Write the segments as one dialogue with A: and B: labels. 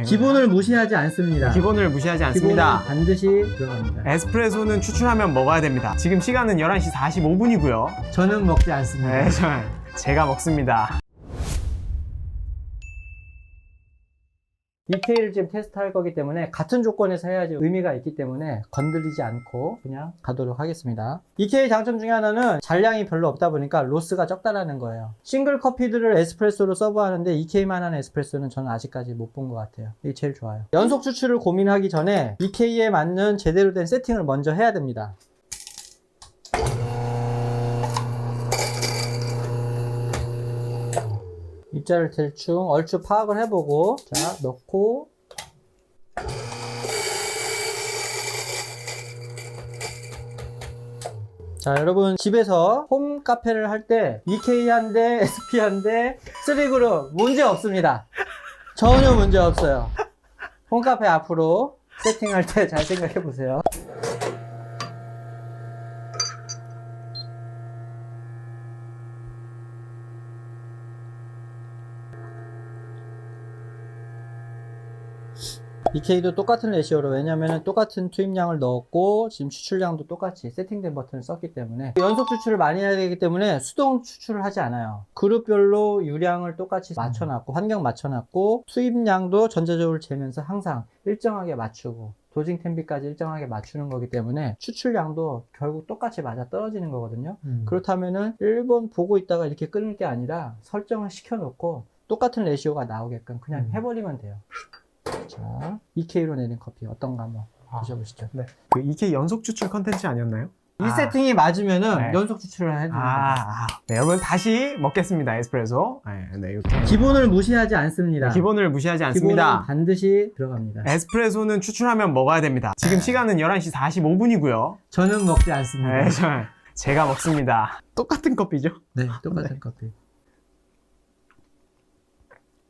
A: 기본을 무시하지 않습니다.
B: 기본을 무시하지 않습니다.
A: 기본은 반드시 들어갑니다.
B: 에스프레소는 추출하면 먹어야 됩니다. 지금 시간은 11시 45분이고요.
A: 저는 먹지 않습니다.
B: 네, 저, 제가 먹습니다.
A: EK를 지금 테스트할 거기 때문에 같은 조건에서 해야지 의미가 있기 때문에 건드리지 않고 그냥 가도록 하겠습니다. EK 장점 중에 하나는 잔량이 별로 없다 보니까 로스가 적다라는 거예요. 싱글 커피들을 에스프레소로 서브하는데 EK만 하는 에스프레소는 저는 아직까지 못 본 것 같아요. 이게 제일 좋아요. 연속 추출을 고민하기 전에 EK에 맞는 제대로 된 세팅을 먼저 해야 됩니다. 입자를 대충 얼추 파악을 해보고 자 넣고. 자 여러분 집에서 홈 카페를 할 때 EK 한 대 SP 한 대 3그룹 문제 없습니다. 전혀 문제 없어요. 홈 카페 앞으로 세팅할 때 잘 생각해 보세요 EK도 똑같은 레시오로 왜냐면 똑같은 투입량을 넣었고 지금 추출량도 똑같이 세팅된 버튼을 썼기 때문에 연속 추출을 많이 해야 되기 때문에 수동 추출을 하지 않아요 그룹별로 유량을 똑같이 맞춰놨고 환경 맞춰놨고 투입량도 전체적으로 재면서 항상 일정하게 맞추고 도징 템비까지 일정하게 맞추는 거기 때문에 추출량도 결국 똑같이 맞아 떨어지는 거거든요 그렇다면은 1번 보고 있다가 이렇게 끊을 게 아니라 설정을 시켜놓고 똑같은 레시오가 나오게끔 그냥
B: 음.
A: 해버리면 돼요. 자, EK로 내린 커피 어떤가 한번
B: 아.
A: 드셔보시죠.
B: 그 EK 연속 추출 컨텐츠 아니었나요?
A: 이
B: 아.
A: 세팅이 맞으면은
B: 네.
A: 연속 추출을 해주는 거예요.
B: 아, 아. 네, 여러분 다시 먹겠습니다. 에스프레소. 네, 네, 이렇게.
A: 기본을 무시하지 않습니다.
B: 기본을 무시하지
A: 기본은
B: 않습니다.
A: 반드시 들어갑니다.
B: 에스프레소는 추출하면 먹어야 됩니다. 지금 시간은 11시 45분이고요.
A: 저는 먹지 않습니다.
B: 네, 저, 제가 먹습니다. 똑같은 커피죠?
A: 네, 똑같은 커피.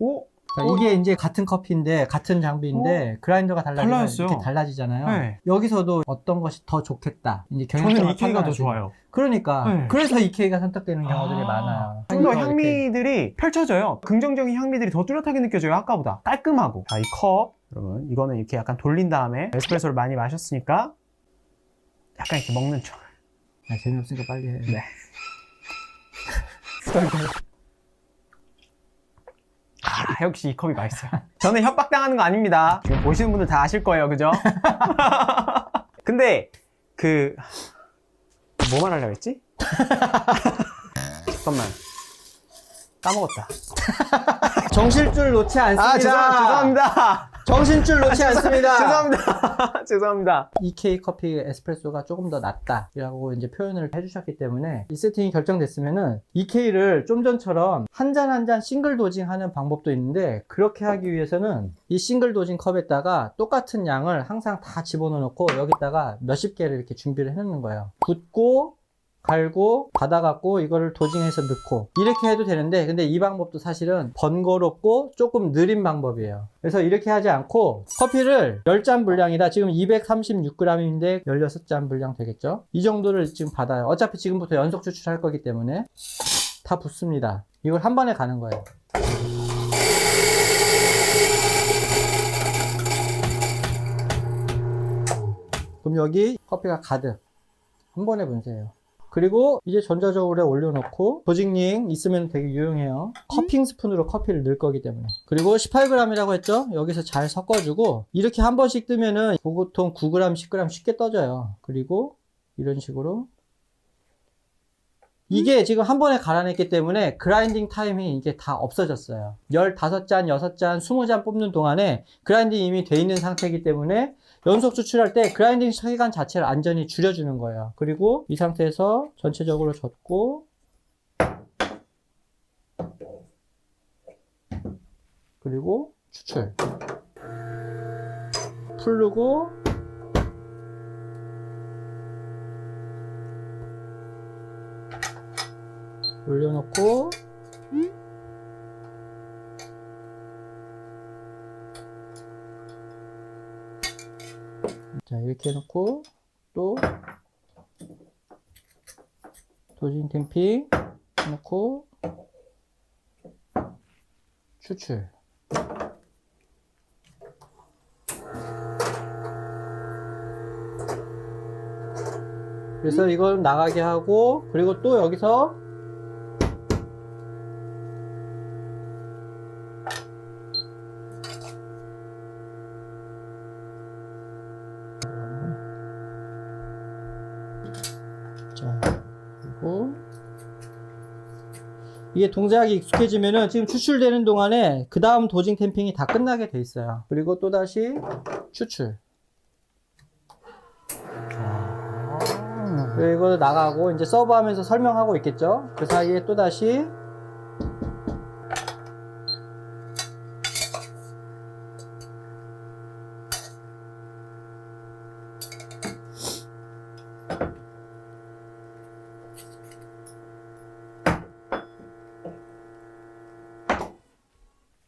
B: 오?
A: 자,
B: 어?
A: 이게 이제 같은 커피인데 같은 장비인데 그라인더가 달라지면
B: 달라졌어요.
A: 이렇게 달라지잖아요.
B: 네.
A: 여기서도 어떤 것이 더 좋겠다. 이제
B: 저는 EK가 더. 좋아요.
A: 그러니까
B: 네.
A: 그래서 EK가 선택되는 경우들이
B: 아,
A: 많아요.
B: 좀 더. 향미들이 펼쳐져요. 긍정적인 향미들이 더 뚜렷하게 느껴져요. 아까보다. 깔끔하고. 자, 이 컵. 여러분, 이거는 이렇게 약간 돌린 다음에 에스프레소를 많이 마셨으니까 약간 이렇게 먹는 척.
A: 아, 재미없으니까 빨리 해.
B: 네. 아, 역시 이 컵이 맛있어요. 저는 협박당하는 거 아닙니다. 지금 보시는 분들 다 아실 거예요. 그죠? 근데, 그, 뭐 말하려고 했지? 잠깐만. 까먹었다.
A: 정신줄 놓지 않습니다.
B: 아, 죄송, 죄송합니다.
A: 정신줄 놓지 않습니다.
B: 죄송합니다. 죄송합니다.
A: EK 커피 에스프레소가 조금 더 낫다라고 이제 표현을 해주셨기 때문에 이 세팅이 결정됐으면은 EK를 좀 전처럼 한 잔 한 잔 싱글 도징 하는 방법도 있는데 그렇게 하기 위해서는 이 싱글 도징 컵에다가 똑같은 양을 항상 다 집어넣어 놓고 여기다가 몇십 개를 이렇게 준비를 해 놓는 거예요. 붓고 갈고 받아갖고 이거를 도징해서 넣고 이렇게 해도 되는데 근데 이 방법도 사실은 번거롭고 조금 느린 방법이에요. 그래서 이렇게 하지 않고 커피를 10잔 분량이다. 지금 236g인데 16잔 분량 되겠죠? 이 정도를 지금 받아요. 어차피 지금부터 연속 추출할 거기 때문에 다 붓습니다. 이걸 한 번에 가는 거예요. 그럼 여기 커피가 가득. 한 번에 분쇄해요 그리고 이제 전자저울에 올려놓고 도직링 있으면 되게 유용해요. 커핑 스푼으로 커피를 넣을 거기 때문에. 그리고 18g이라고 했죠? 여기서 잘 섞어주고 이렇게 한 번씩 뜨면은 보통 9g, 10g 쉽게 떠져요. 그리고 이런 식으로 이게 지금 한 번에 갈아냈기 때문에 그라인딩 타임이 이게 다 없어졌어요. 15잔, 6잔, 20잔 뽑는 동안에 그라인딩 이미 돼 있는 상태이기 때문에 연속 추출할 때 그라인딩 시간 자체를 안전히 줄여주는 거예요. 그리고 이 상태에서 전체적으로 젓고 그리고 추출 풀르고 올려놓고 자 이렇게 해놓고 또 도진 댐핑 해놓고 추출. 그래서 이걸 나가게 하고 그리고 또 여기서 이게 동작이 익숙해지면은 지금 추출되는 동안에 그 다음 도징 템핑이 다 끝나게 돼 있어요. 그리고 또 다시 추출. 그리고 나가고 이제 서브하면서 설명하고 있겠죠. 그 사이에 또 다시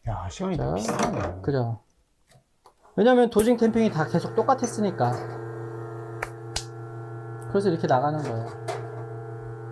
B: 야, 시간이
A: 자,
B: 너무 비슷하네.
A: 그죠. 왜냐면 도징 템핑이 다 계속 똑같았으니까. 그래서 이렇게 나가는 거예요.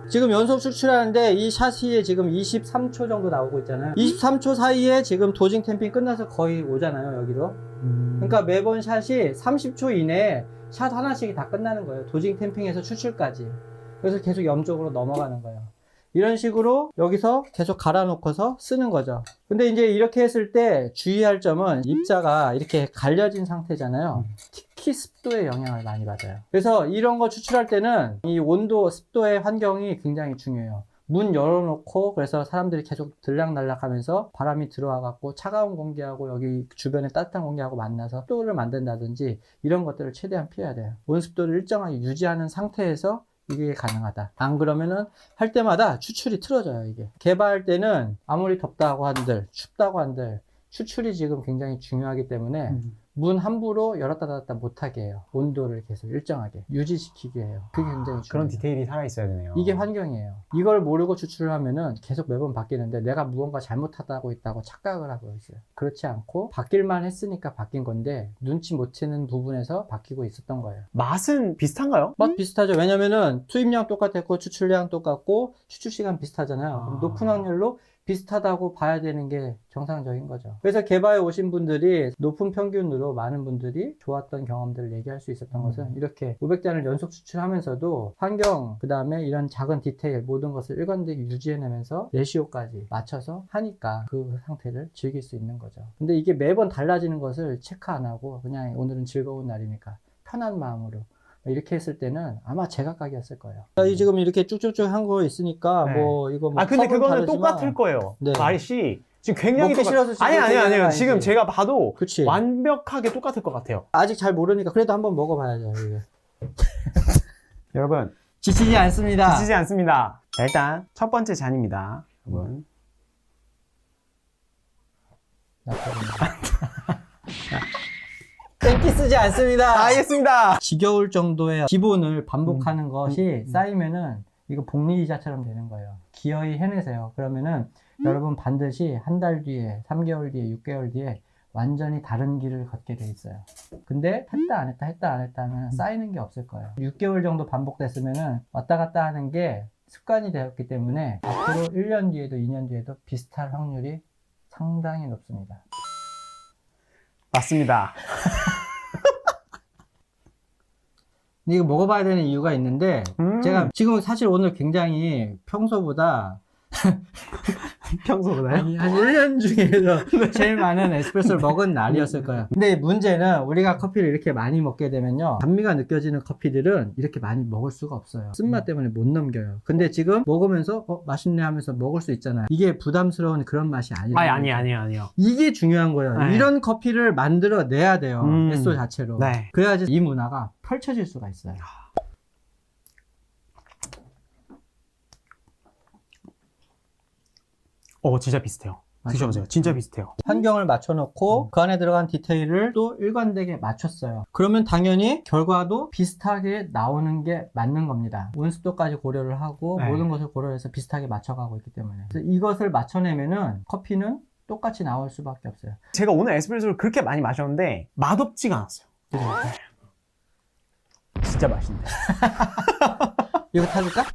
A: 지금 연속 추출하는데 이 샷이 지금 23초 정도 나오고 있잖아요. 23초 사이에 지금 도징 템핑 끝나서 거의 오잖아요, 여기로.
B: 음.
A: 그러니까 매번 샷이 30초 이내에 샷 하나씩이 다 끝나는 거예요. 도징 템핑에서 추출까지. 그래서 계속 염쪽으로 넘어가는 거예요. 이런 식으로 여기서 계속 갈아 놓고서 쓰는 거죠. 근데 이제 이렇게 했을 때 주의할 점은 입자가 이렇게 갈려진 상태잖아요. 특히 습도에 영향을 많이 받아요. 그래서 이런 거 추출할 때는 이 온도, 습도의 환경이 굉장히 중요해요. 문 열어놓고 그래서 사람들이 계속 들락날락 하면서 바람이 들어와 갖고 차가운 공기하고 여기 주변에 따뜻한 공기하고 만나서 습도를 만든다든지 이런 것들을 최대한 피해야 돼요. 온습도를 일정하게 유지하는 상태에서 이게 가능하다. 안 그러면은 할 때마다 추출이 틀어져요, 이게. 개발할 때는 아무리 덥다고 한들, 춥다고 한들, 추출이 지금 굉장히 중요하기 때문에
B: 음.
A: 문 함부로 열었다 닫았다 못하게 해요. 온도를 계속 일정하게 유지시키게 해요. 그게 굉장히 중요해요.
B: 그런 디테일이 살아있어야 되네요.
A: 이게 환경이에요. 이걸 모르고 추출을 하면은 계속 매번 바뀌는데 내가 무언가 잘못하다고 있다고 착각을 하고 있어요. 그렇지 않고 바뀔만 했으니까 바뀐 건데 눈치 못 채는 부분에서 바뀌고 있었던 거예요.
B: 맛은 비슷한가요?
A: 맛 비슷하죠. 왜냐면은 투입량 똑같았고 추출량 똑같고 추출 시간 비슷하잖아요.
B: 아.
A: 높은 확률로 비슷하다고 봐야 되는 게 정상적인 거죠. 그래서 개발에 오신 분들이 높은 평균으로 많은 분들이 좋았던 경험들을 얘기할 수 있었던
B: 음.
A: 것은 이렇게 500잔을 연속 추출하면서도 환경, 그 다음에 이런 작은 디테일 모든 것을 일관되게 유지해내면서 레시오까지 맞춰서 하니까 그 상태를 즐길 수 있는 거죠. 근데 이게 매번 달라지는 것을 체크 안 하고 그냥 오늘은 즐거운 날이니까 편한 마음으로 이렇게 했을 때는 아마 제각각이었을 거예요. 이 지금 이렇게 쭉쭉쭉 한 거 있으니까
B: 네.
A: 뭐 이거 뭐
B: 아 근데 그거는
A: 다르지만
B: 똑같을 거예요.
A: 네.
B: 맛이 지금 굉장히 똑같...
A: 싫어서
B: 아니 아니 아니요.
A: 아니지.
B: 지금 제가 봐도
A: 그치.
B: 완벽하게 똑같을 것 같아요.
A: 아직 잘 모르니까 그래도 한번 먹어봐야죠.
B: 여러분
A: 지치지 않습니다.
B: 지치지 않습니다. 자, 일단 첫 번째 잔입니다. 여러분.
A: 땡기 쓰지 않습니다.
B: 알겠습니다.
A: 지겨울 정도의 기본을
B: 음.
A: 반복하는 것이 쌓이면은 이거 복리기자처럼 되는 거예요. 기어이 해내세요. 그러면은
B: 음.
A: 여러분 반드시 한 달 뒤에, 3개월 뒤에, 6개월 뒤에 완전히 다른 길을 걷게 돼 있어요. 근데 했다 안 했다 했다 안 했다 하면 쌓이는 게 없을 거예요. 6개월 정도 반복됐으면은 왔다 갔다 하는 게 습관이 되었기 때문에 앞으로 1년 뒤에도 2년 뒤에도 비슷할 확률이 상당히 높습니다.
B: 맞습니다.
A: 근데 이거 먹어봐야 되는 이유가 있는데
B: 음.
A: 제가 지금 사실 오늘 굉장히 평소보다
B: 평소보다요?
A: 아니, 한 1년 중에서 제일 많은 에스프레소를 먹은 날이었을 거예요. 근데 문제는 우리가 커피를 이렇게 많이 먹게 되면요. 단미가 느껴지는 커피들은 이렇게 많이 먹을 수가 없어요. 쓴맛 때문에 못 넘겨요. 근데 지금 먹으면서 어, 맛있네 하면서 먹을 수 있잖아요. 이게 부담스러운 그런 맛이 아니에요.
B: 아니 아니 아니 아니요.
A: 이게 중요한 거예요.
B: 네.
A: 이런 커피를 만들어 내야 돼요.
B: 음.
A: 에소 자체로.
B: 네.
A: 그래야지 이 문화가 펼쳐질 수가 있어요.
B: 어 진짜 비슷해요. 드셔보세요. 진짜 비슷해요.
A: 환경을 맞춰놓고 그 안에 들어간 디테일을 또 일관되게 맞췄어요. 그러면 당연히 결과도 비슷하게 나오는 게 맞는 겁니다. 온습도까지 고려를 하고
B: 네.
A: 모든 것을 고려해서 비슷하게 맞춰가고 있기 때문에 그래서 이것을 맞춰내면은 커피는 똑같이 나올 수밖에 없어요.
B: 제가 오늘 에스프레소를 그렇게 많이 마셨는데 맛없지가 않았어요. 진짜 맛있네.
A: 이거 타줄까?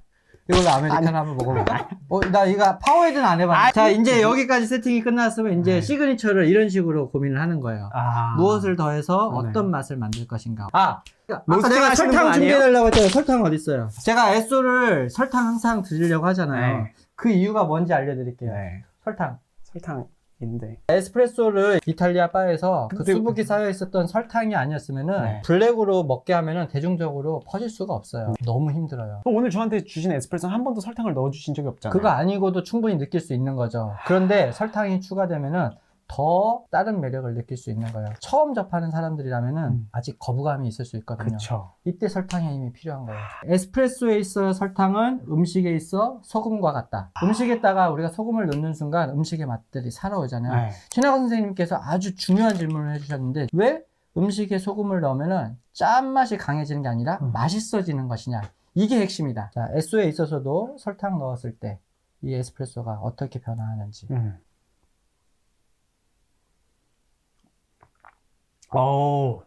A: 이걸로 아메리카노 한번 먹어봐. 어, 나 이거 파워헤드는 안 해봤는데.
B: 아,
A: 자, 이제 여기까지 세팅이 끝났으면 이제
B: 네.
A: 시그니처를 이런 식으로 고민을 하는 거예요.
B: 아.
A: 무엇을 더해서
B: 네.
A: 어떤 맛을 만들 것인가. 아, 아까
B: 로스팅
A: 내가
B: 하시는 분
A: 설탕
B: 아니에요?
A: 준비해달라고 했잖아요. 설탕 어디 있어요? 제가 에쏘를 설탕 항상 드리려고 하잖아요.
B: 네.
A: 그 이유가 뭔지 알려드릴게요.
B: 네.
A: 설탕.
B: 설탕 인데.
A: 에스프레소를 이탈리아 바에서 그
B: 근데-
A: 수북이 쌓여 있었던 설탕이 아니었으면은
B: 네.
A: 블랙으로 먹게 하면은 대중적으로 퍼질 수가 없어요. 너무 힘들어요.
B: 오늘 저한테 주신 에스프레소는 한 번도 설탕을 넣어주신 적이 없잖아요.
A: 그거 아니고도 충분히 느낄 수 있는 거죠. 그런데 설탕이 추가되면은 더 다른 매력을 느낄 수 있는 거예요. 처음 접하는 사람들이라면은
B: 음.
A: 아직 거부감이 있을 수 있거든요.
B: 그쵸.
A: 이때 설탕의 힘이 필요한 거예요. 에스프레소에 있어 설탕은 음식에 있어 소금과 같다. 음식에다가 우리가 소금을 넣는 순간 음식의 맛들이 살아오잖아요.
B: 네.
A: 신하건 선생님께서 아주 중요한 질문을 해주셨는데 왜 음식에 소금을 넣으면 짠맛이 강해지는 게 아니라
B: 음.
A: 맛있어지는 것이냐 이게 핵심이다 자 에소에 있어서도 설탕 넣었을 때 이 에스프레소가 어떻게 변화하는지
B: 음. 오,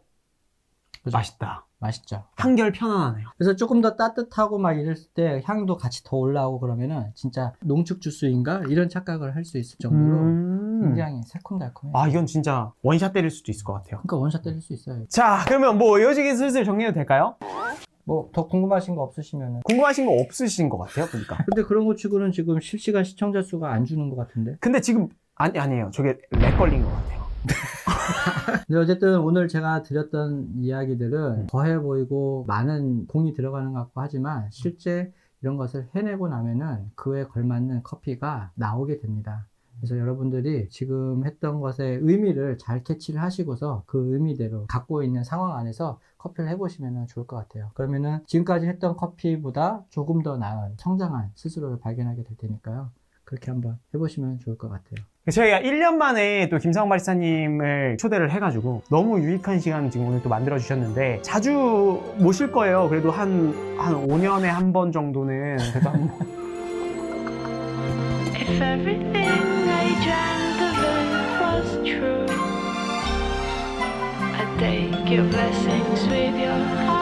A: 그죠?
B: 맛있다.
A: 맛있죠
B: 한결 편안하네요.
A: 그래서 조금 더 따뜻하고 막 이랬을 때 향도 같이 더 올라오고 그러면은 진짜 농축 주스인가 이런 착각을 할 수 있을 정도로
B: 음.
A: 굉장히 새콤달콤해요
B: 아, 이건 진짜 원샷 때릴 수도 있을 것 같아요.
A: 그러니까 원샷 때릴 수 있어요
B: 자, 그러면 뭐 이어지기 슬슬 정리해도 될까요?
A: 뭐 더 궁금하신 거 없으시면은
B: 궁금하신 거 없으신 것 같아요, 보니까.
A: 근데 그런 거 치고는 지금 실시간 시청자 수가 안 주는 것 같은데
B: 근데 지금 아니 아니에요. 저게 렉 걸린 것 같아요.
A: 근데 어쨌든 오늘 제가 드렸던 이야기들은 더해 보이고 많은 공이 들어가는 것 같고 하지만 실제 이런 것을 해내고 나면은 그에 걸맞는 커피가 나오게 됩니다. 그래서 여러분들이 지금 했던 것의 의미를 잘 캐치를 하시고서 그 의미대로 갖고 있는 상황 안에서 커피를 해보시면 좋을 것 같아요. 그러면은 지금까지 했던 커피보다 조금 더 나은 성장한 스스로를 발견하게 될 테니까요. 그렇게 한번 해보시면 좋을 것 같아요.
B: 저희가 1년 만에 또 김상원 바리스타님을 초대를 해가지고 너무 유익한 시간 지금 오늘 또 만들어 주셨는데 자주 모실 거예요. 그래도 한, 한 5년에 한 번 정도는 그래도 한
C: If everything I dreamt of it was true, I'd take your blessings with your heart.